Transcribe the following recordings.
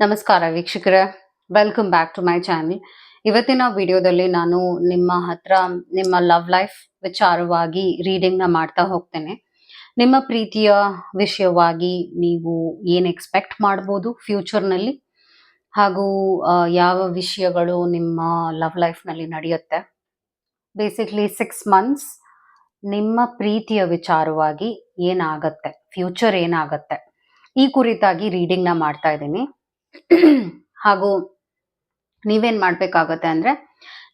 ನಮಸ್ಕಾರ ವೀಕ್ಷಕರೇ. Welcome back to my channel ಇವತ್ತಿನ ವಿಡಿಯೋದಲ್ಲಿ ನಾನು ನಿಮ್ಮ ಹತ್ರ ನಿಮ್ಮ ಲವ್ ಲೈಫ್ ವಿಚಾರವಾಗಿ ರೀಡಿಂಗ್ನ ಮಾಡ್ತಾ ಹೋಗ್ತೇನೆ. ನಿಮ್ಮ ಪ್ರೀತಿಯ ವಿಷಯವಾಗಿ ನೀವು ಏನು ಎಕ್ಸ್ಪೆಕ್ಟ್ ಮಾಡ್ಬೋದು ಫ್ಯೂಚರ್ನಲ್ಲಿ ಹಾಗೂ ಯಾವ ವಿಷಯಗಳು ನಿಮ್ಮ ಲವ್ ಲೈಫ್ನಲ್ಲಿ ನಡೆಯುತ್ತೆ? ಬೇಸಿಕ್ಲಿ ಸಿಕ್ಸ್ ಮಂತ್ಸ್ ನಿಮ್ಮ ಪ್ರೀತಿಯ ವಿಚಾರವಾಗಿ ಏನಾಗತ್ತೆ? ಫ್ಯೂಚರ್ ಏನಾಗತ್ತೆ? ಈ ಕುರಿತಾಗಿ ರೀಡಿಂಗ್ನ ಮಾಡ್ತಾ ಇದ್ದೀನಿ. ಹಾಗೂ ನೀವೇನ್ ಮಾಡ್ಬೇಕಾಗತ್ತೆ ಅಂದ್ರೆ,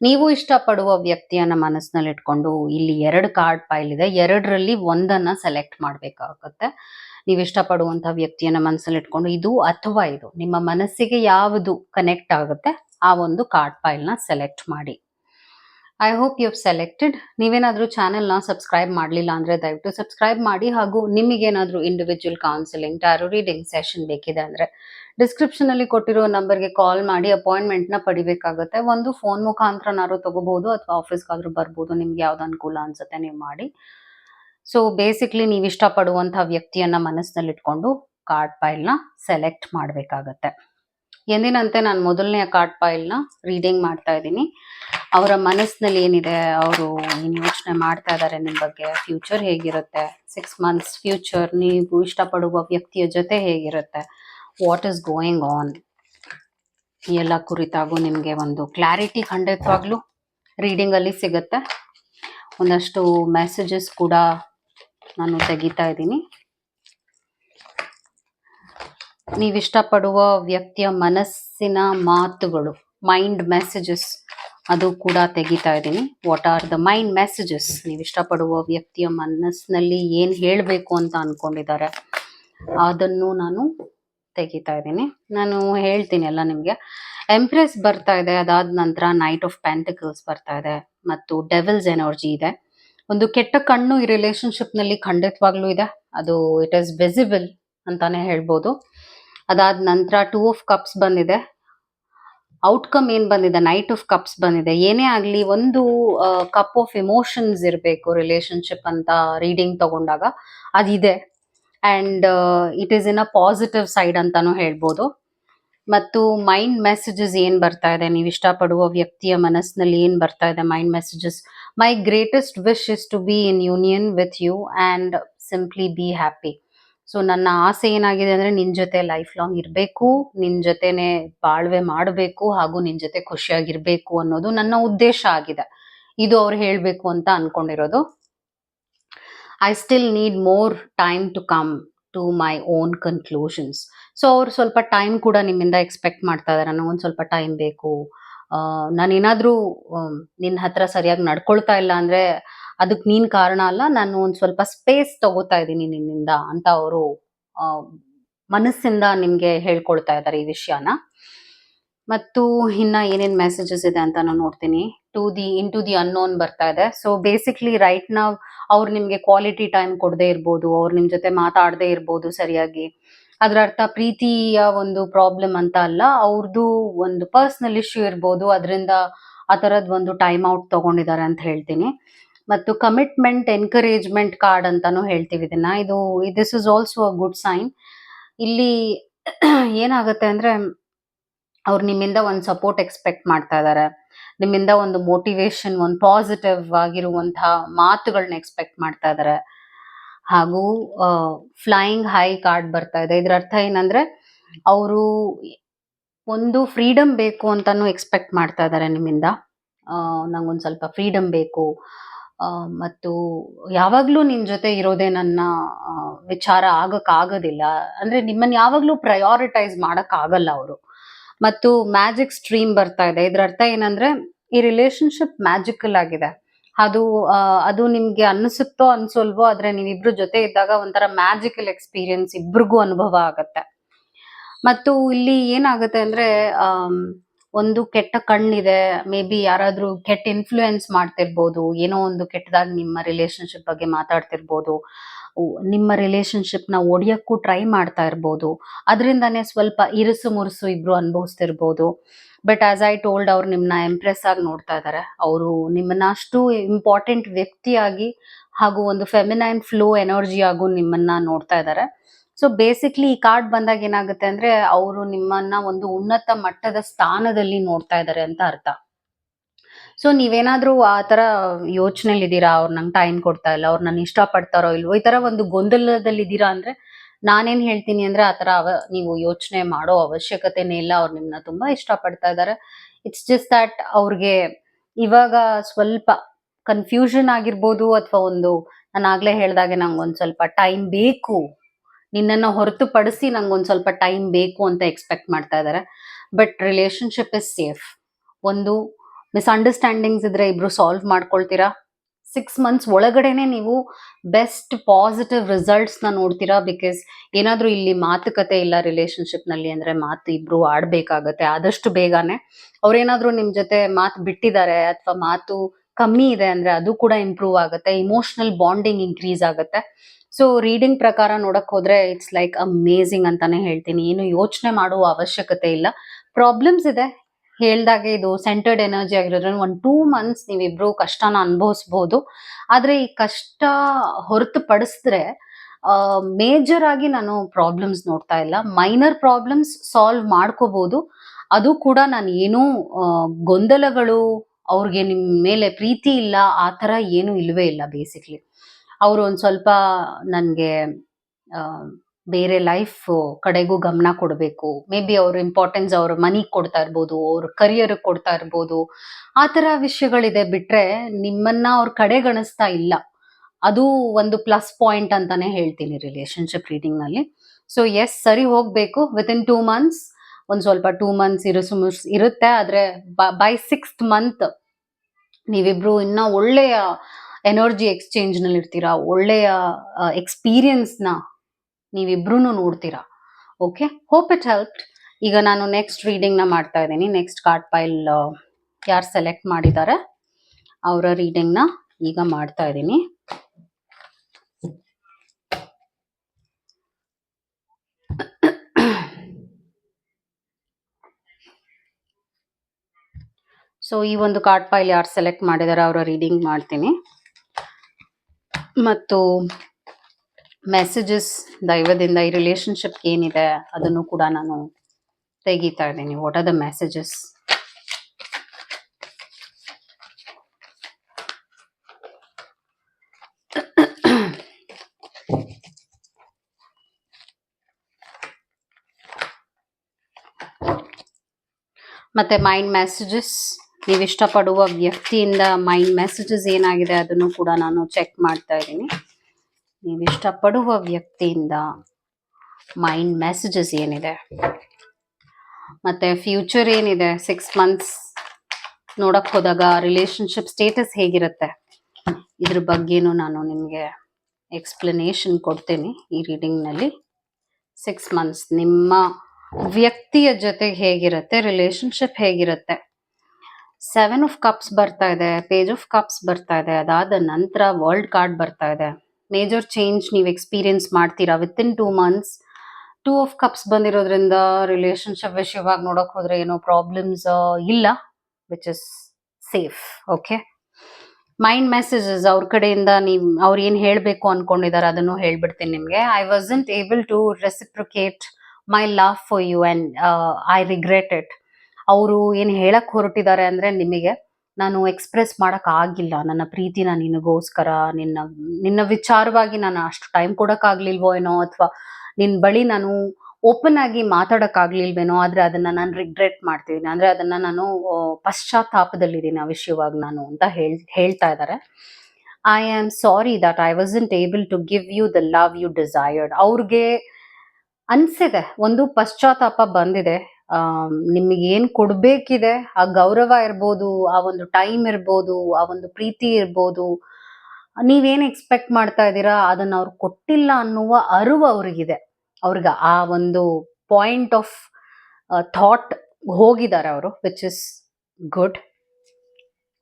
ನೀವು ಇಷ್ಟಪಡುವ ವ್ಯಕ್ತಿಯನ್ನ ಮನಸ್ಸಿನಲ್ಲಿ ಇಟ್ಕೊಂಡು ಇಲ್ಲಿ ಎರಡು ಕಾರ್ಡ್ ಫೈಲ್ ಇದೆ. ಎರಡರಲ್ಲಿ ಒಂದನ್ನ ಸೆಲೆಕ್ಟ್ ಮಾಡ್ಬೇಕಾಗತ್ತೆ. ನೀವು ಇಷ್ಟಪಡುವಂತಹ ವ್ಯಕ್ತಿಯನ್ನ ಮನಸ್ಸಲ್ಲಿ ಇಟ್ಕೊಂಡು ಇದು ಅಥವಾ ಇದು, ನಿಮ್ಮ ಮನಸ್ಸಿಗೆ ಯಾವುದು ಕನೆಕ್ಟ್ ಆಗುತ್ತೆ, ಆ ಒಂದು ಕಾರ್ಡ್ ಫೈಲ್ನ ಸೆಲೆಕ್ಟ್ ಮಾಡಿ. ಐ ಹೋಪ್ ಯು ಸೆಲೆಕ್ಟೆಡ್ ನೀವೇನಾದ್ರೂ ಚಾನೆಲ್ನ ಸಬ್ಸ್ಕ್ರೈಬ್ ಮಾಡಲಿಲ್ಲ ಅಂದ್ರೆ ದಯವಿಟ್ಟು ಸಬ್ಸ್ಕ್ರೈಬ್ ಮಾಡಿ ಹಾಗೂ ನಿಮಗೇನಾದ್ರೂ individual counselling tarot reading session ಬೇಕಿದೆ ಅಂದ್ರೆ ಡಿಸ್ಕ್ರಿಪ್ಷನ್ ಅಲ್ಲಿ ಕೊಟ್ಟಿರೋ ನಂಬರ್ಗೆ ಕಾಲ್ ಮಾಡಿ ಅಪಾಯಿಂಟ್ಮೆಂಟ್ನ ಪಡಿಬೇಕಾಗುತ್ತೆ. ಒಂದು ಫೋನ್ ಮುಖಾಂತರನಾದ್ರು ತಗೋಬಹುದು ಅಥವಾ ಆಫೀಸ್ಗಾದ್ರೂ ಬರ್ಬೋದು. ನಿಮ್ಗೆ ಯಾವ್ದು ಅನುಕೂಲ ಅನ್ಸುತ್ತೆ ನೀವು ಮಾಡಿ. ಸೊ ಬೇಸಿಕ್ಲಿ ನೀವು ಇಷ್ಟಪಡುವಂತಹ ವ್ಯಕ್ತಿಯನ್ನ ಮನಸ್ಸಿನಲ್ಲಿ ಇಟ್ಕೊಂಡು ಕಾರ್ಡ್ ಫೈಲ್ನ ಸೆಲೆಕ್ಟ್ ಮಾಡಬೇಕಾಗತ್ತೆ. ಎಂದಿನಂತೆ ನಾನು ಮೊದಲನೆಯ ಕಾರ್ಡ್ ಫೈಲ್ನ ರೀಡಿಂಗ್ ಮಾಡ್ತಾ ಇದ್ದೀನಿ. ಅವರ ಮನಸ್ಸಿನಲ್ಲಿ ಏನಿದೆ, ಅವರು ಏನು ಯೋಚನೆ ಮಾಡ್ತಾ ಇದ್ದಾರೆ ನಿಮ್ಮ ಬಗ್ಗೆ ಫ್ಯೂಚರ್ ಹೇಗಿರುತ್ತೆ? ಸಿಕ್ಸ್ ಮಂತ್ಸ್ ಫ್ಯೂಚರ್ ನೀವು ಇಷ್ಟಪಡುವ ವ್ಯಕ್ತಿಯ ಜೊತೆ ಹೇಗಿರುತ್ತೆ? ವಾಟ್ ಇಸ್ ಗೋಯಿಂಗ್ ಆನ್ ಈ ಎಲ್ಲ ಕುರಿತಾಗೂ ನಿಮಗೆ ಒಂದು ಕ್ಲಾರಿಟಿ ಖಂಡಿತವಾಗ್ಲೂ ರೀಡಿಂಗ್ ಅಲ್ಲಿ ಸಿಗುತ್ತೆ. ಒಂದಷ್ಟು ಮೆಸೇಜಸ್ ಕೂಡ ನಾನು ತೆಗಿತಾ ಇದ್ದೀನಿ. ನೀವು ಇಷ್ಟಪಡುವ ವ್ಯಕ್ತಿಯ ಮನಸ್ಸಿನ ಮಾತುಗಳು ಮೈಂಡ್ ಮೆಸೇಜಸ್ ಅದು ಕೂಡ ತೆಗಿತಾ ಇದ್ದೀನಿ. What are the mind messages ನೀವು ಇಷ್ಟಪಡುವ ವ್ಯಕ್ತಿಯ ಮನಸ್ಸಿನಲ್ಲಿ ಏನು ಹೇಳಬೇಕು ಅಂತ ಅಂದ್ಕೊಂಡಿದ್ದಾರೆ ಅದನ್ನು ನಾನು ತೆಗಿತಾ ಇದ್ದೀನಿ. ನಾನು ಹೇಳ್ತೀನಿ ಎಲ್ಲ ನಿಮಗೆ. ಎಂಪ್ರೆಸ್ ಬರ್ತಾ ಇದೆ, ಅದಾದ ನಂತರ ನೈಟ್ ಆಫ್ ಪ್ಯಾಂಟಿಕಲ್ಸ್ ಬರ್ತಾ ಇದೆ, ಮತ್ತು ಡೆವಿಲ್ಸ್ ಎನರ್ಜಿ ಇದೆ. ಒಂದು ಕೆಟ್ಟ ಕಣ್ಣು ಈ ರಿಲೇಶನ್ಶಿಪ್ನಲ್ಲಿ ಖಂಡಿತವಾಗ್ಲೂ ಇದೆ. ಅದು ಇಟ್ ಇಸ್ ವಿಸಿಬಲ್ ಅಂತಾನೆ ಹೇಳ್ಬೋದು. ಅದಾದ ನಂತರ ಟೂ ಆಫ್ ಕಪ್ಸ್ ಬಂದಿದೆ. ಔಟ್ಕಮ್ ಏನು ಬಂದಿದೆ? ನೈಟ್ ಆಫ್ ಕಪ್ಸ್ ಬಂದಿದೆ. ಏನೇ ಆಗಲಿ, ಒಂದು ಕಪ್ ಆಫ್ ಇಮೋಷನ್ಸ್ ಇರಬೇಕು ರಿಲೇಶನ್ಶಿಪ್ ಅಂತ ರೀಡಿಂಗ್ ತಗೊಂಡಾಗ. ಅದಿದೆ. And it is in a positive side ಅಂತಾನು ಹೇಳ್ಬೋದು. ಮತ್ತು ಮೈಂಡ್ ಮೆಸೇಜಸ್ ಏನು ಬರ್ತಾ ಇದೆ? ನೀವು ಇಷ್ಟಪಡುವ ವ್ಯಕ್ತಿಯ ಮನಸ್ಸಿನಲ್ಲಿ ಏನು ಬರ್ತಾ ಇದೆ mind messages my greatest wish is to be in union with you and simply be happy so ನನ್ನ ಆಸೆ ಏನಾಗಿದೆ ಅಂದರೆ ನಿನ್ನ ಜೊತೆ ಲೈಫ್ ಲಾಂಗ್ ಇರಬೇಕು ನಿನ್ನ ಜೊತೆನೆ ಬಾಳ್ವೆ ಮಾಡಬೇಕು ಹಾಗೂ ನಿನ್ನ ಜೊತೆ ಖುಷಿಯಾಗಿರಬೇಕು ಅನ್ನೋದು ನನ್ನ ಉದ್ದೇಶ ಆಗಿದೆ. ಇದು ಅವ್ರು ಹೇಳಬೇಕು ಅಂತ ಅನ್ಕೊಂಡಿರೋದು. I still need more time to come to my own conclusions so ಅವ್ರು ಸ್ವಲ್ಪ ಟೈಮ್ ಕೂಡ ನಿಮ್ಮಿಂದ ಎಕ್ಸ್ಪೆಕ್ಟ್ ಮಾಡ್ತಾ ಇದ್ದಾರೆ ನನಗೊಂದು ಸ್ವಲ್ಪ ಟೈಮ್ ಬೇಕು. ನಾನೇನಾದರೂ ನಿನ್ನ ಹತ್ರ ಸರಿಯಾಗಿ ನಡ್ಕೊಳ್ತಾ ಇಲ್ಲ ಅಂದ್ರೆ ಅದಕ್ಕೆ ನೀನು ಕಾರಣ ಅಲ್ಲ. ನಾನು ಒಂದು ಸ್ವಲ್ಪ ಸ್ಪೇಸ್ ತಗೋತಾ ಇದ್ದೀನಿ ನಿನ್ನಿಂದ ಅಂತ ಅವರು ಮನಸ್ಸಿಂದ ನಿಮಗೆ ಹೇಳ್ಕೊಳ್ತಾ ಇದ್ದಾರೆ ಈ ವಿಷಯನ. ಮತ್ತು ಇನ್ನ ಏನೇನ್ ಮೆಸೇಜಸ್ ಇದೆ ಅಂತ ನಾನು ನೋಡ್ತೀನಿ. To the into the unknown ಬರ್ತಾ ಇದೆ. ಸೊ ಬೇಸಿಕ್ಲಿ ರೈಟ್ ನಾವ್ ಅವ್ರು ನಿಮ್ಗೆ ಕ್ವಾಲಿಟಿ ಟೈಮ್ ಕೊಡದೇ ಇರ್ಬೋದು, ಅವ್ರು ನಿಮ್ ಜೊತೆ ಮಾತಾಡದೇ ಇರ್ಬೋದು ಸರಿಯಾಗಿ. ಅದ್ರ ಅರ್ಥ ಪ್ರೀತಿಯ ಒಂದು ಪ್ರಾಬ್ಲಮ್ ಅಂತ ಅಲ್ಲ ಅವ್ರದ್ದು ಒಂದು ಪರ್ಸನಲ್ ಇಶ್ಯೂ ಇರ್ಬೋದು, ಅದರಿಂದ ಆ ತರದ್ ಒಂದು ಟೈಮ್ ಔಟ್ ತಗೊಂಡಿದ್ದಾರೆ ಅಂತ ಹೇಳ್ತೀನಿ. ಮತ್ತು ಕಮಿಟ್ಮೆಂಟ್ ಎನ್ಕರೇಜ್ಮೆಂಟ್ ಕಾರ್ಡ್ ಅಂತಾನು ಹೇಳ್ತೀವಿ ಇದನ್ನ. ಇದು this is also a good sign ಇಲ್ಲಿ ಏನಾಗುತ್ತೆ ಅಂದ್ರೆ ಅವ್ರು ನಿಮ್ಮಿಂದ ಒಂದು ಸಪೋರ್ಟ್ ಎಕ್ಸ್ಪೆಕ್ಟ್ ಮಾಡ್ತಾ ಇದ್ದಾರೆ ನಿಮ್ಮಿಂದ ಒಂದು ಮೋಟಿವೇಶನ್ ಒಂದು ಪಾಸಿಟಿವ್ ಆಗಿರುವಂತಹ ಮಾತುಗಳನ್ನ ಎಕ್ಸ್ಪೆಕ್ಟ್ ಮಾಡ್ತಾ ಇದ್ದಾರೆ ಹಾಗೂ ಫ್ಲೈಯಿಂಗ್ ಹೈ ಕಾರ್ಡ್ ಬರ್ತಾ ಇದೆ. ಇದರ ಅರ್ಥ ಏನಂದ್ರೆ, ಅವರು ಒಂದು ಫ್ರೀಡಮ್ ಬೇಕು ಅಂತಾನು ಎಕ್ಸ್ಪೆಕ್ಟ್ ಮಾಡ್ತಾ ಇದ್ದಾರೆ ನಿಮ್ಮಿಂದ. ನಂಗೊಂದು ಸ್ವಲ್ಪ ಫ್ರೀಡಮ್ ಬೇಕು. ಮತ್ತು ಯಾವಾಗಲೂ ನಿನ್ ಜೊತೆ ಇರೋದೇ ನನ್ನ ವಿಚಾರ ಆಗಕ್ಕಾಗೋದಿಲ್ಲ ಅಂದರೆ ನಿಮ್ಮನ್ನ ಯಾವಾಗ್ಲೂ ಪ್ರಯಾರಿಟೈಸ್ ಮಾಡೋಕ್ಕಾಗಲ್ಲ ಅವರು. ಮತ್ತು ಮ್ಯಾಜಿಕ್ ಸ್ಟ್ರೀಮ್ ಬರ್ತಾ ಇದೆ. ಇದರ ಅರ್ಥ ಏನಂದ್ರೆ, ಈ ರಿಲೇಶನ್ಶಿಪ್ ಮ್ಯಾಜಿಕಲ್ ಆಗಿದೆ. ಅದು ಅದು ನಿಮ್ಗೆ ಅನ್ಸುತ್ತೋ ಅನ್ಸೋಲ್ವೋ, ಆದ್ರೆ ನೀವಿಬ್ರು ಜೊತೆ ಇದ್ದಾಗ ಒಂಥರ ಮ್ಯಾಜಿಕಲ್ ಎಕ್ಸ್ಪೀರಿಯನ್ಸ್ ಇಬ್ರಿಗೂ ಅನುಭವ ಆಗತ್ತೆ. ಮತ್ತು ಇಲ್ಲಿ ಏನಾಗುತ್ತೆ ಅಂದ್ರೆ ಒಂದು ಕೆಟ್ಟ ಕಣ್ಣಿದೆ. ಮೇ ಬಿ ಯಾರಾದ್ರೂ ಕೆಟ್ಟ ಇನ್ಫ್ಲೂಯೆನ್ಸ್ ಮಾಡ್ತಿರ್ಬೋದು. ಏನೋ ಒಂದು ಕೆಟ್ಟದಾಗಿ ನಿಮ್ಮ ರಿಲೇಶನ್ಶಿಪ್ ಬಗ್ಗೆ ಮಾತಾಡ್ತಿರ್ಬೋದು. ನಿಮ್ಮ ರಿಲೇಶನ್ಶಿಪ್ನ ಒಡೆಯಕ್ಕೂ ಟ್ರೈ ಮಾಡ್ತಾ ಇರ್ಬೋದು. ಅದರಿಂದನೇ ಸ್ವಲ್ಪ ಇರುಸು ಮುರುಸು ಇಬ್ಬರು ಅನುಭವಿಸ್ತಿರ್ಬೋದು. ಬಟ್ ಆಸ್ ಐ ಟೋಲ್ಡ್ ಅವ್ರು ನಿಮ್ಮನ್ನ ಎಂಪ್ರೆಸ್ ಆಗಿ ನೋಡ್ತಾ ಇದ್ದಾರೆ ಅವರು ನಿಮ್ಮನ್ನ ಅಷ್ಟು ಇಂಪಾರ್ಟೆಂಟ್ ವ್ಯಕ್ತಿಯಾಗಿ ಹಾಗೂ ಒಂದು ಫೆಮಿನೈನ್ ಫ್ಲೋ ಎನರ್ಜಿ ಆಗು ನಿಮ್ಮನ್ನ ನೋಡ್ತಾ ಇದ್ದಾರೆ ಸೊ ಬೇಸಿಕ್ಲಿ ಈ ಕಾರ್ಡ್ ಬಂದಾಗ ಏನಾಗುತ್ತೆ ಅಂದ್ರೆ, ಅವರು ನಿಮ್ಮನ್ನ ಒಂದು ಉನ್ನತ ಮಟ್ಟದ ಸ್ಥಾನದಲ್ಲಿ ನೋಡ್ತಾ ಇದ್ದಾರೆ ಅಂತ ಅರ್ಥ. ಸೊ ನೀವೇನಾದ್ರೂ ಆ ತರ ಯೋಚನೆಲಿ ಇದ್ದೀರಾ ಅವ್ರು ನಂಗೆ ಟೈಮ್ ಕೊಡ್ತಾ ಇಲ್ಲ, ಅವ್ರು ಇಷ್ಟ ಪಡ್ತಾರೋ ಇಲ್ವೋ? ಈ ತರ ಒಂದು ಗೊಂದಲದಲ್ಲಿ ಇದ್ದೀರಾ ಅಂದ್ರೆ ನಾನೇನ್ ಹೇಳ್ತೀನಿ ಅಂದ್ರೆ ಆ ಅವ, ನೀವು ಯೋಚನೆ ಮಾಡೋ ಅವಶ್ಯಕತೆನೇ ಇಲ್ಲ, ಅವ್ರು ನಿಮ್ನ ತುಂಬಾ ಇಷ್ಟ ಪಡ್ತಾ ಇದ್ದಾರೆ ಇಟ್ಸ್ ಜಸ್ಟ್ ದಟ್ ಅವ್ರಿಗೆ ಇವಾಗ ಸ್ವಲ್ಪ ಕನ್ಫ್ಯೂಷನ್ ಆಗಿರ್ಬೋದು ಅಥವಾ ಒಂದು ನಾನು ಆಗ್ಲೇ ಹೇಳ್ದಾಗೆ ನಂಗೆ ಒಂದ್ ಸ್ವಲ್ಪ ಟೈಮ್ ಬೇಕು. ನಿನ್ನನ್ನು ಹೊರತುಪಡಿಸಿ ನಂಗೆ ಒಂದ್ ಸ್ವಲ್ಪ ಟೈಮ್ ಬೇಕು ಅಂತ ಎಕ್ಸ್ಪೆಕ್ಟ್ ಮಾಡ್ತಾ ಇದ್ದಾರೆ ಬಟ್ ರಿಲೇಶನ್ಶಿಪ್ ಇಸ್ ಸೇಫ್ ಒಂದು ಮಿಸ್ಅಂಡರ್ಸ್ಟ್ಯಾಂಡಿಂಗ್ಸ್ ಇದ್ರೆ ಇಬ್ರು ಸಾಲ್ವ್ ಮಾಡ್ಕೊಳ್ತೀರಾ? ಸಿಕ್ಸ್ ಮಂತ್ಸ್ ಒಳಗಡೆನೆ ನೀವು ಬೆಸ್ಟ್ ಪಾಸಿಟಿವ್ ರಿಸಲ್ಟ್ಸ್ನ ನೋಡ್ತೀರಾ? ಬಿಕಾಸ್ ಏನಾದ್ರೂ ಇಲ್ಲಿ ಮಾತುಕತೆ ಇಲ್ಲ ರಿಲೇಶನ್ಶಿಪ್ನಲ್ಲಿ ಅಂದ್ರೆ ಮಾತು ಇಬ್ರು ಆಡ್ಬೇಕಾಗತ್ತೆ, ಆದಷ್ಟು ಬೇಗನೆ. ಅವ್ರೇನಾದ್ರೂ ನಿಮ್ ಜೊತೆ ಮಾತು ಬಿಟ್ಟಿದ್ದಾರೆ ಅಥವಾ ಮಾತು ಕಮ್ಮಿ ಇದೆ ಅಂದ್ರೆ ಅದು ಕೂಡ ಇಂಪ್ರೂವ್ ಆಗುತ್ತೆ ಇಮೋಷನಲ್ ಬಾಂಡಿಂಗ್ ಇನ್ಕ್ರೀಸ್ ಆಗುತ್ತೆ. ಸೊ ರೀಡಿಂಗ್ ಪ್ರಕಾರ ನೋಡಕ್ ಹೋದ್ರೆ ಇಟ್ಸ್ ಲೈಕ್ ಅಮೇಝಿಂಗ್ ಅಂತಾನೆ ಹೇಳ್ತೀನಿ. ಏನು ಯೋಚನೆ ಮಾಡುವ ಅವಶ್ಯಕತೆ ಇಲ್ಲ. ಪ್ರಾಬ್ಲಮ್ಸ್ ಇದೆ ಹೇಳ್ದಾಗೆ ಇದು ಸೆಂಟರ್ಡ್ ಎನರ್ಜಿ ಆಗಿರೋದ್ರಿಂದ ಒಂದು ಟೂ ಮಂತ್ಸ್ ನೀವಿಬ್ರು ಕಷ್ಟನ ಅನುಭವಿಸ್ಬೋದು. ಆದ್ರೆ ಈ ಕಷ್ಟ ಹೊರತುಪಡಿಸಿದ್ರೆ ಮೇಜರ್ ಆಗಿ ನಾನು ಪ್ರಾಬ್ಲಮ್ಸ್ ನೋಡ್ತಾ ಇಲ್ಲ. ಮೈನರ್ ಪ್ರಾಬ್ಲಮ್ಸ್ ಸಾಲ್ವ್ ಮಾಡ್ಕೋಬಹುದು ಅದು ಕೂಡ ನಾನು ಏನೂ ಗೊಂದಲಗಳು, ಅವ್ರಿಗೆ ನಿಮ್ಮ ಮೇಲೆ ಪ್ರೀತಿ ಇಲ್ಲ, ಆ ಥರ ಏನು ಇಲ್ಲವೇ ಇಲ್ಲ ಬೇಸಿಕ್ಲಿ ಅವರು ಒಂದು ಸ್ವಲ್ಪ ನನ್ಗೆ ಬೇರೆ ಲೈಫ್ ಕಡೆಗೂ ಗಮನ ಕೊಡಬೇಕು. ಮೇ ಬಿ ಅವ್ರ ಇಂಪಾರ್ಟೆನ್ಸ್ ಅವ್ರ ಮನಿಗ್ ಕೊಡ್ತಾ ಇರ್ಬೋದು, ಅವ್ರ ಕರಿಯರ್ ಕೊಡ್ತಾ ಇರ್ಬೋದು. ಆ ತರ ವಿಷಯಗಳಿದೆ ಬಿಟ್ರೆ ನಿಮ್ಮನ್ನ ಅವ್ರ ಕಡೆಗಣಿಸ್ತಾ ಇಲ್ಲ. ಅದು ಒಂದು ಪ್ಲಸ್ ಪಾಯಿಂಟ್ ಅಂತಾನೆ ಹೇಳ್ತೀನಿ ರಿಲೇಶನ್ಶಿಪ್ ರೀಡಿಂಗ್ನಲ್ಲಿ. ಸೊ ಎಸ್ ಸರಿ ಹೋಗ್ಬೇಕು. ವಿತ್ ಇನ್ ಟೂ ಮಂತ್ಸ್ ಒಂದು ಸ್ವಲ್ಪ ಟೂ ಮಂತ್ಸ್ ಇರು ಸುಮಾರು ಇರುತ್ತೆ. ಆದ್ರೆ, ಬೈ ಸಿಕ್ಸ್ತ್ ಮಂತ್ ನೀವಿಬ್ರು ಇನ್ನ ಒಳ್ಳೆಯ ಎನರ್ಜಿ ಎಕ್ಸ್ಚೇಂಜ್ನಲ್ಲಿ ಇರ್ತೀರಾ ಒಳ್ಳೆಯ ಎಕ್ಸ್ಪೀರಿಯನ್ಸ್ನ ನೀವಿಬ್ರು ನೋಡ್ತೀರಾ? ಓಕೆ ಹೋಪ್ ಇಟ್ ಹೆಲ್ಪ್ ಈಗ ನಾನು ನೆಕ್ಸ್ಟ್ ರೀಡಿಂಗ್ನ ಮಾಡ್ತಾ ಇದ್ದೀನಿ. ನೆಕ್ಸ್ಟ್ ಕಾರ್ಡ್ ಪೈಲ್ ಯಾರು ಸೆಲೆಕ್ಟ್ ಮಾಡಿದ್ದಾರೆ? ಅವರ ರೀಡಿಂಗ್ನ ಈಗ ಮಾಡ್ತಾ ಇದ್ದೀನಿ. ಸೊ ಈ ಒಂದು ಕಾರ್ಡ್ ಫೈಲ್ ಯಾರು ಸೆಲೆಕ್ಟ್ ಮಾಡಿದ್ದಾರೆ ಅವರ ರೀಡಿಂಗ್ ಮಾಡ್ತೀನಿ. ಮತ್ತು ಮೆಸೇಜಸ್ ದೈವದಿಂದ ಈ ರಿಲೇಶನ್ಶಿಪ್ ಏನಿದೆ, ಅದನ್ನು ಕೂಡ ನಾನು ತೆಗಿತಾ ಇದ್ದೀನಿ. ವಾಟ್ ಆರ್ ದ ಮೆಸೇಜಸ್ ಮತ್ತೆ ಮೈಂಡ್ ಮೆಸೇಜಸ್ ನೀವು ಇಷ್ಟಪಡುವ ವ್ಯಕ್ತಿಯಿಂದ ಮೈಂಡ್ ಮೆಸೇಜಸ್ ಏನಾಗಿದೆ, ಅದನ್ನು ಕೂಡ ನಾನು ಚೆಕ್ ಮಾಡ್ತಾ ಇದ್ದೀನಿ. ನೀವು ಇಷ್ಟಪಡುವ ವ್ಯಕ್ತಿಯಿಂದ ಮೈಂಡ್ ಮೆಸೇಜಸ್ ಏನಿದೆ? ಮತ್ತೆ ಫ್ಯೂಚರ್ ಏನಿದೆ? ಸಿಕ್ಸ್ ಮಂತ್ಸ್ ನೋಡಕ್ ಹೋದಾಗ ರಿಲೇಶನ್ಶಿಪ್ ಸ್ಟೇಟಸ್ ಹೇಗಿರುತ್ತೆ? ಇದ್ರ ಬಗ್ಗೆನೂ ನಾನು ನಿಮಗೆ ಎಕ್ಸ್ಪ್ಲನೇಷನ್ ಕೊಡ್ತೀನಿ ಈ ರೀಡಿಂಗ್ನಲ್ಲಿ ಸಿಕ್ಸ್ ಮಂತ್ಸ್ ನಿಮ್ಮ ವ್ಯಕ್ತಿಯ ಜೊತೆಗೆ ಹೇಗಿರುತ್ತೆ? ರಿಲೇಶನ್ಶಿಪ್ ಹೇಗಿರುತ್ತೆ? ಸೆವೆನ್ ಆಫ್ ಕಪ್ಸ್ ಬರ್ತಾ ಇದೆ ಪೇಜ್ ಆಫ್ ಕಪ್ಸ್ ಬರ್ತಾ ಇದೆ, ಅದಾದ ನಂತರ ವರ್ಲ್ಡ್ ಕಾರ್ಡ್ ಬರ್ತಾ ಇದೆ. ಮೇಜರ್ ಚೇಂಜ್ ನೀವು ಎಕ್ಸ್ಪೀರಿಯನ್ಸ್ ಮಾಡ್ತೀರಾ? Within two months two of cups ಬಂದಿರೋದ್ರಿಂದ ರಿಲೇಶನ್ಶಿಪ್ ವಿಷಯವಾಗಿ ನೋಡೋಕೆ ಹೋದ್ರೆ ಏನೋ ಪ್ರಾಬ್ಲಮ್ಸ್ ಇಲ್ಲ which is safe okay mind messages ಅವ್ರ ಕಡೆಯಿಂದ ನೀವು, ಅವ್ರು ಏನು ಹೇಳಬೇಕು ಅನ್ಕೊಂಡಿದ್ದಾರೆ ಅದನ್ನು ಹೇಳ್ಬಿಡ್ತೀನಿ ನಿಮಗೆ. I wasn't able to reciprocate my love for you and I regret it ಅವರು ಏನು ಹೇಳಕ್ಕೆ ಹೊರಟಿದ್ದಾರೆ ಅಂದರೆ ನಿಮಗೆ ನಾನು ಎಕ್ಸ್ಪ್ರೆಸ್ ಮಾಡೋಕ್ಕಾಗಿಲ್ಲ ನನ್ನ ಪ್ರೀತಿನ ನಿನಗೋಸ್ಕರ, ನಿನ್ನ ನಿನ್ನ ವಿಚಾರವಾಗಿ ನಾನು ಅಷ್ಟು ಟೈಮ್ ಕೊಡೋಕ್ಕಾಗ್ಲಿಲ್ವೋ ಏನೋ ಅಥವಾ ನಿನ್ನ ಬಳಿ ನಾನು ಓಪನ್ ಆಗಿ ಮಾತಾಡೋಕ್ಕಾಗ್ಲಿಲ್ವೇನೋ ಆದರೆ ಅದನ್ನ ನಾನು ರಿಗ್ರೆಟ್ ಮಾಡ್ತಿದ್ದೀನಿ ಅಂದ್ರೆ ಅದನ್ನ ನಾನು ಪಶ್ಚಾತ್ತಾಪದಲ್ಲಿದ್ದೀನಿ ಆ ವಿಷಯವಾಗಿ ನಾನು ಅಂತ ಹೇಳ್, ಹೇಳ್ತಾ ಇದ್ದಾರೆ I am sorry that I wasn't able to give you the love you desired ಅವ್ರಿಗೆ ಅನ್ಸಿದೆ, ಒಂದು ಪಶ್ಚಾತ್ತಾಪ ಬಂದಿದೆ. ನಿಮಗೆ ಏನ್ ಕೊಡ್ಬೇಕಿದೆ? ಆ ಗೌರವ ಇರ್ಬೋದು ಆ ಒಂದು ಟೈಮ್ ಇರ್ಬೋದು ಆ ಒಂದು ಪ್ರೀತಿ ಇರ್ಬೋದು ನೀವೇನ್ ಎಕ್ಸ್ಪೆಕ್ಟ್ ಮಾಡ್ತಾ ಇದ್ದೀರಾ? ಅದನ್ನ ಅವ್ರು ಕೊಟ್ಟಿಲ್ಲ ಅನ್ನುವ ಅರಿವು ಅವ್ರಿಗಿದೆ. ಅವ್ರಿಗೆ ಆ ಒಂದು ಪಾಯಿಂಟ್ ಆಫ್ ಥಾಟ್ ಹೋಗಿದ್ದಾರೆ ಅವರು ವಿಚ್ ಇಸ್ ಗುಡ್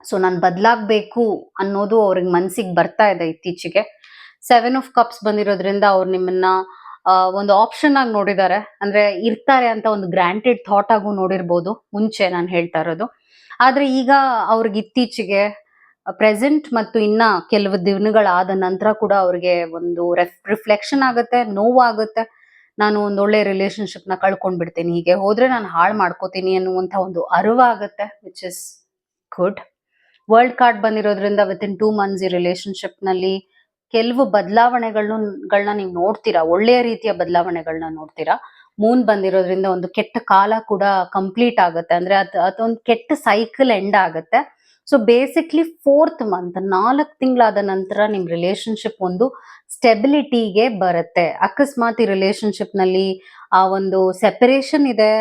ಸೊ ನಾನು ಬದಲಾಗಬೇಕು ಅನ್ನೋದು ಅವ್ರಿಗೆ ಮನ್ಸಿಗೆ ಬರ್ತಾ ಇದೆ ಇತ್ತೀಚೆಗೆ. ಸೆವೆನ್ ಆಫ್ ಕಪ್ಸ್ ಬಂದಿರೋದ್ರಿಂದ ಅವ್ರು ನಿಮ್ಮನ್ನ ಆ, ಒಂದು ಆಪ್ಷನ್ ಆಗಿ ನೋಡಿದ್ದಾರೆ ಅಂದ್ರೆ ಇರ್ತಾರೆ ಅಂತ ಒಂದು ಗ್ರಾಂಟೆಡ್ ಥಾಟ್ ಆಗು ನೋಡಿರ್ಬೋದು. ಮುಂಚೆ ನಾನು ಹೇಳ್ತಾ ಇರೋದು. ಆದ್ರೆ ಈಗ ಅವ್ರಿಗೆ ಇತ್ತೀಚೆಗೆ ಪ್ರೆಸೆಂಟ್ ಮತ್ತು ಇನ್ನ ಕೆಲವು ದಿನಗಳಾದ ನಂತರ ಕೂಡ ಅವ್ರಿಗೆ ಒಂದು ರಿಫ್ಲೆಕ್ಷನ್ ಆಗುತ್ತೆ, ನೋವಾಗುತ್ತೆ. ನಾನು ಒಂದು ಒಂದೊಳ್ಳೆ ರಿಲೇಶನ್ಶಿಪ್ನ ಕಳ್ಕೊಂಡ್ಬಿಡ್ತೀನಿ. ಹೀಗೆ ಹೋದ್ರೆ ನಾನು ಹಾಳು ಮಾಡ್ಕೋತೀನಿ ಅನ್ನುವಂತ ಒಂದು ಅರಿವಾಗುತ್ತೆ which is good world card ಬಂದಿರೋದ್ರಿಂದ ವಿತ್ ಇನ್ ಟೂ ಮಂತ್ಸ್ ಈ ರಿಲೇಶನ್ಶಿಪ್ನಲ್ಲಿ ಕೆಲವು ಬದಲಾವಣೆಗಳನ್ನ ನೀವು ನೋಡ್ತೀರಾ? ಒಳ್ಳೆಯ ರೀತಿಯ ಬದಲಾವಣೆಗಳನ್ನ ನೋಡ್ತೀರಾ? ಮೂನ್ ಬಂದಿರೋದ್ರಿಂದ ಒಂದು ಕೆಟ್ಟ ಕಾಲ ಕೂಡ ಕಂಪ್ಲೀಟ್ ಆಗುತ್ತೆ. ಅಂದ್ರೆ ಅದು, ಅದೊಂದು ಕೆಟ್ಟ ಸೈಕಲ್ ಎಂಡ್ ಆಗುತ್ತೆ. ಸೊ ಬೇಸಿಕ್ಲಿ ಫೋರ್ತ್ ಮಂತ್, ನಾಲ್ಕು ತಿಂಗಳಾದ ನಂತರ ನಿಮ್ ರಿಲೇಶನ್ಶಿಪ್ ಒಂದು ಸ್ಟೆಬಿಲಿಟಿಗೆ ಬರುತ್ತೆ. ಅಕಸ್ಮಾತ್ ಈ ರಿಲೇಶನ್ಶಿಪ್ನಲ್ಲಿ ಆ ಒಂದು ಸೆಪರೇಷನ್ ಇದೆ,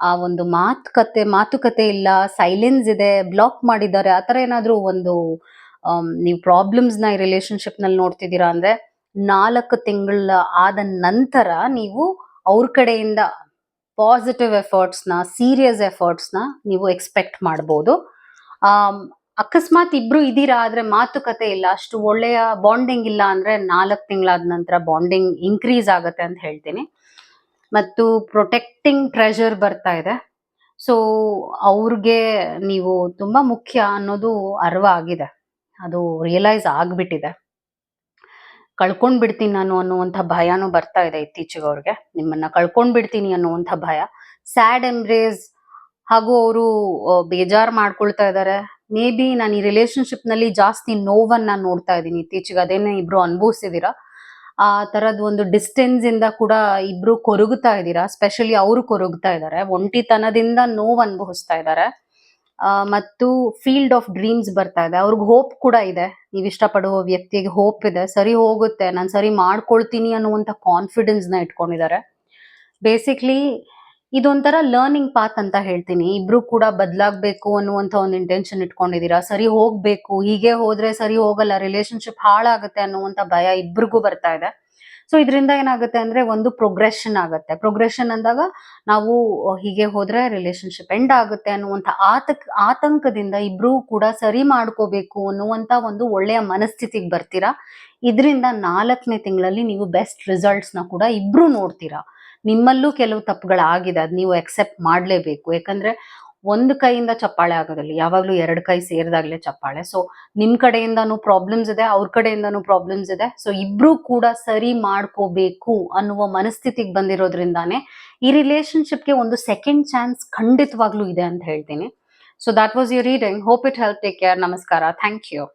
ಆ ಒಂದು ಮಾತುಕತೆ ಮಾತುಕತೆ ಇಲ್ಲ, ಸೈಲೆನ್ಸ್ ಇದೆ, ಬ್ಲಾಕ್ ಮಾಡಿದ್ದಾರೆ ಆತರ ಏನಾದ್ರೂ ಒಂದು ನೀವು ಪ್ರಾಬ್ಲಮ್ಸ್ನ ಈ ರಿಲೇಶನ್ಶಿಪ್ನಲ್ಲಿ ನೋಡ್ತಿದ್ದೀರಾ ಅಂದ್ರೆ ನಾಲ್ಕು ತಿಂಗಳ ಆದ ನಂತರ ನೀವು ಅವ್ರ ಕಡೆಯಿಂದ ಪಾಸಿಟಿವ್ ಎಫರ್ಟ್ಸ್ನ ಸೀರಿಯಸ್ ಎಫರ್ಟ್ಸ್ನ ನೀವು ಎಕ್ಸ್ಪೆಕ್ಟ್ ಮಾಡ್ಬೋದು. ಅಕಸ್ಮಾತ್ ಇಬ್ರು ಇದೀರಾ ಆದರೆ ಮಾತುಕತೆ ಇಲ್ಲ, ಅಷ್ಟು ಒಳ್ಳೆಯ ಬಾಂಡಿಂಗ್ ಇಲ್ಲ ಅಂದ್ರೆ ನಾಲ್ಕು ತಿಂಗಳಾದ ನಂತರ ಬಾಂಡಿಂಗ್ ಇನ್ಕ್ರೀಸ್ ಆಗುತ್ತೆ ಅಂತ ಹೇಳ್ತೀನಿ. ಮತ್ತು ಪ್ರೊಟೆಕ್ಟಿಂಗ್ ಪ್ರೆಷರ್ ಬರ್ತಾ ಇದೆ. ಸೊ ಅವ್ರಿಗೆ ನೀವು ತುಂಬಾ ಮುಖ್ಯ ಅನ್ನೋದು ಅರ್ವ ಆಗಿದೆ ಅದು ರಿಯಲೈಸ್ ಆಗ್ಬಿಟ್ಟಿದೆ. ಕಳ್ಕೊಂಡ್ ಬಿಡ್ತೀನಿ ನಾನು ಅನ್ನುವಂಥ ಭಯನೂ ಬರ್ತಾ ಇದೆ ಇತ್ತೀಚೆಗೆ ಅವ್ರಿಗೆ ನಿಮ್ಮನ್ನ ಕಳ್ಕೊಂಡ್ ಬಿಡ್ತೀನಿ ಅನ್ನುವಂಥ ಭಯ. ಸ್ಯಾಡ್ ಎಂಬ್ರೇಸ್ ಹಾಗೂ ಅವರು ಬೇಜಾರ್ ಮಾಡ್ಕೊಳ್ತಾ ಇದ್ದಾರೆ. ಮೇ ಬಿ ನಾನು ಈ ರಿಲೇಶನ್ಶಿಪ್ನಲ್ಲಿ ಜಾಸ್ತಿ ನೋವನ್ನ ನೋಡ್ತಾ ಇದ್ದೀನಿ. ಇತ್ತೀಚೆಗೆ ಅದೇನೇ ಇಬ್ರು ಅನುಭವಿಸಿದೀರಾ. ಆ ತರದ್ ಒಂದು ಡಿಸ್ಟೆನ್ಸ್ ಇಂದ ಕೂಡ ಇಬ್ರು ಕೊರಗುತ್ತಾ ಇದ್ದೀರಾ? ಸ್ಪೆಷಲಿ ಅವರು ಕೊರಗ್ತಾ ಇದ್ದಾರೆ. ಒಂಟಿತನದಿಂದ ನೋವು ಅನುಭವಿಸ್ತಾ ಇದ್ದಾರೆ. ಮತ್ತು ಫೀಲ್ಡ್ ಆಫ್ ಡ್ರೀಮ್ಸ್ ಬರ್ತಾ ಇದೆ. ಅವ್ರಿಗೆ ಹೋಪ್ ಕೂಡ ಇದೆ. ನೀವು ಇಷ್ಟಪಡುವ ವ್ಯಕ್ತಿಗೆ ಹೋಪ್ ಇದೆ. ಸರಿ ಹೋಗುತ್ತೆ. ನಾನು ಸರಿ ಮಾಡ್ಕೊಳ್ತೀನಿ ಅನ್ನುವಂಥ ಕಾನ್ಫಿಡೆನ್ಸ್ನ ಇಟ್ಕೊಂಡಿದ್ದಾರೆ ಬೇಸಿಕ್ಲಿ ಇದೊಂಥರ ಲರ್ನಿಂಗ್ ಪಾತ್ ಅಂತ ಹೇಳ್ತೀನಿ. ಇಬ್ರು ಕೂಡ ಬದಲಾಗಬೇಕು ಅನ್ನುವಂಥ ಒಂದು ಇಂಟೆನ್ಷನ್ ಇಟ್ಕೊಂಡಿದ್ದೀರಾ ಸರಿ ಹೋಗ್ಬೇಕು. ಹೀಗೆ ಹೋದ್ರೆ ಸರಿ ಹೋಗಲ್ಲ. ರಿಲೇಶನ್ಶಿಪ್ ಹಾಳಾಗುತ್ತೆ ಅನ್ನುವಂಥ ಭಯ ಇಬ್ರಿಗೂ ಬರ್ತಾ ಇದೆ. ಸೊ ಇದರಿಂದ ಏನಾಗುತ್ತೆ ಅಂದ್ರೆ ಒಂದು ಪ್ರೊಗ್ರೆಷನ್ ಆಗುತ್ತೆ. ಪ್ರೊಗ್ರೆಷನ್ ಅಂದಾಗ ನಾವು ಹೀಗೆ ಹೋದ್ರೆ ರಿಲೇಶನ್ಶಿಪ್ ಎಂಡ್ ಆಗುತ್ತೆ ಅನ್ನುವಂಥ ಆತಕ್, ಆತಂಕದಿಂದ ಇಬ್ರು ಕೂಡ ಸರಿ ಮಾಡ್ಕೋಬೇಕು ಅನ್ನುವಂಥ ಒಂದು ಒಳ್ಳೆಯ ಮನಸ್ಥಿತಿಗೆ ಬರ್ತೀರಾ? ಇದರಿಂದ ನಾಲ್ಕನೇ ತಿಂಗಳಲ್ಲಿ ನೀವು ಬೆಸ್ಟ್ ರಿಸಲ್ಟ್ಸ್ನ ಕೂಡ ಇಬ್ರು ನೋಡ್ತೀರಾ. ನಿಮ್ಮಲ್ಲೂ ಕೆಲವು ತಪ್ಪುಗಳಾಗಿದೆ, ಅದು ನೀವು ಅಕ್ಸೆಪ್ಟ್ ಮಾಡ್ಲೇಬೇಕು. ಯಾಕಂದ್ರೆ ಒಂದು ಕೈಯಿಂದ ಚಪ್ಪಾಳೆ ಆಗೋದಿಲ್ಲ. ಯಾವಾಗ್ಲೂ ಎರಡು ಕೈ ಸೇರಿದಾಗಲೇ ಚಪ್ಪಾಳೆ. ಸೊ ನಿಮ್ ಕಡೆಯಿಂದಾನು ಪ್ರಾಬ್ಲಮ್ಸ್ ಇದೆ, ಅವ್ರ ಕಡೆಯಿಂದಾನು ಪ್ರಾಬ್ಲಮ್ಸ್ ಇದೆ. ಸೊ ಇಬ್ರು ಕೂಡ ಸರಿ ಮಾಡ್ಕೋಬೇಕು ಅನ್ನುವ ಮನಸ್ಥಿತಿಗೆ ಬಂದಿರೋದ್ರಿಂದಾನೇ ಈ ರಿಲೇಶನ್ಶಿಪ್ಗೆ ಒಂದು ಸೆಕೆಂಡ್ ಚಾನ್ಸ್ ಖಂಡಿತವಾಗ್ಲೂ ಇದೆ ಅಂತ ಹೇಳ್ತೀನಿ. So that was your reading hope it help take care ನಮಸ್ಕಾರ. Thank you